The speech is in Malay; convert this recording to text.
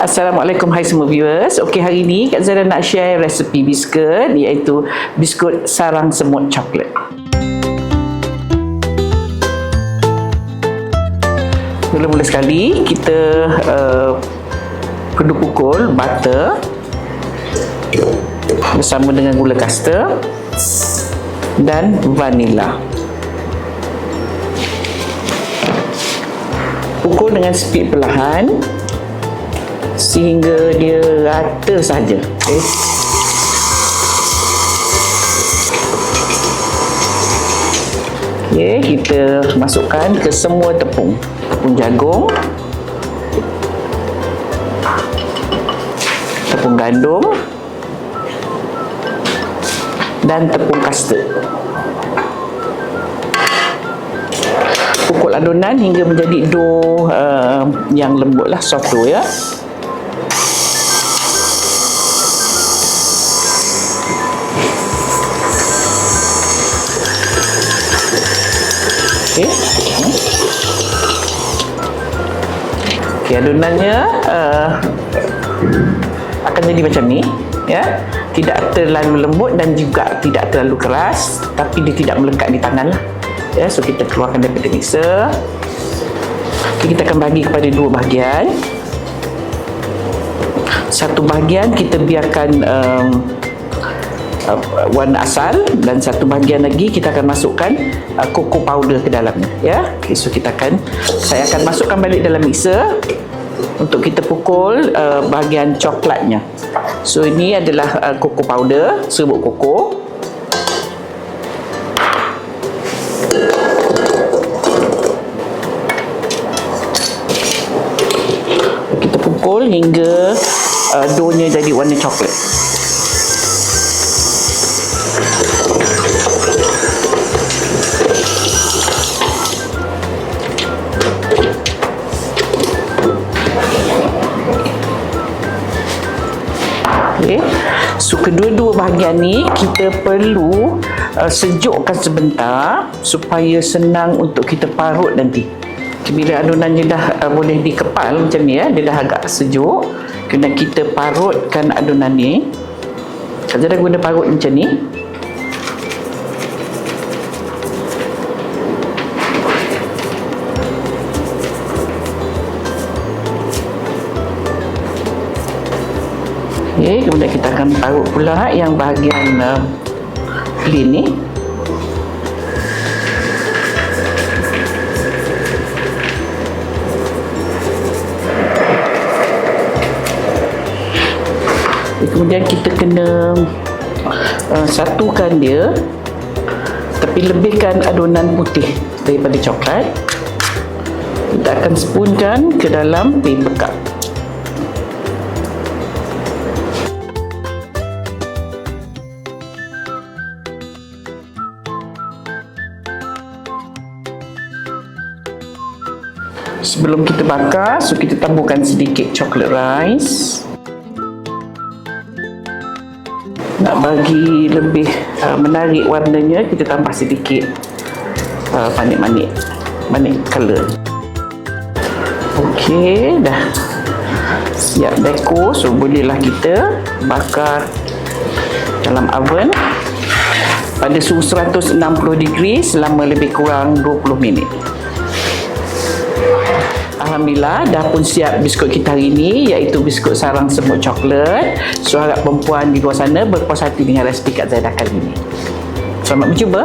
Assalamualaikum hai semua viewers. Okey hari ini Kak Zara nak share resepi biskut iaitu biskut sarang semut coklat. Mula-mula sekali kita uh, perlu pukul butter bersama dengan gula kasta dan vanila. Pukul dengan speed perlahan sehingga dia rata saja. Okay. Okay, kita masukkan ke semua tepung. Tepung jagung, tepung gandum dan tepung kastard. Pukul adunan hingga menjadi dough uh, yang lembut lah, soft dough ya. Okey. Okey, adunannya uh, akan jadi macam ni, ya. Tidak terlalu lembut dan juga tidak terlalu keras, tapi dia tidak melekat di tangan lah. Ya, so kita keluarkan daripada mixer. Okay, kita akan bagi kepada dua bahagian. Satu bahagian kita biarkan um, uh, warna asal dan satu bahagian lagi kita akan masukkan uh, cocoa powder ke dalamnya ya. Okay, so kita akan saya akan masukkan balik dalam mixer untuk kita pukul uh, bahagian coklatnya. So ini adalah uh, cocoa powder, serbuk koko. Kita pukul hingga uh, doughnya jadi warna coklat. Okay. So kedua-dua bahagian ni kita perlu uh, sejukkan sebentar supaya senang untuk kita parut nanti. Bila adunannya dah uh, boleh dikepal macam ni ya, dia dah agak sejuk, kena kita parutkan adunan ni. Kalau dah guna parut macam ni, Okay, kemudian kita akan parut pula yang bahagian uh, plain ni. Kemudian kita kena uh, satukan dia tapi lebihkan adunan putih daripada coklat kita akan spoonkan ke dalam paper cup Sebelum kita bakar, so kita taburkan sedikit coklat rice. Nak bagi lebih uh, menarik warnanya, kita tambah sedikit uh, manik-manik. Manik color. Okey, dah siap deko. So, bolehlah kita bakar dalam oven pada suhu 160 degree selama lebih kurang 20 minit. Alhamdulillah dah pun siap biskut kita hari ini iaitu biskut sarang semut coklat. So harap perempuan di luar sana berpuas hati dengan resipi Kak Zaidah kali ini. Selamat mencuba.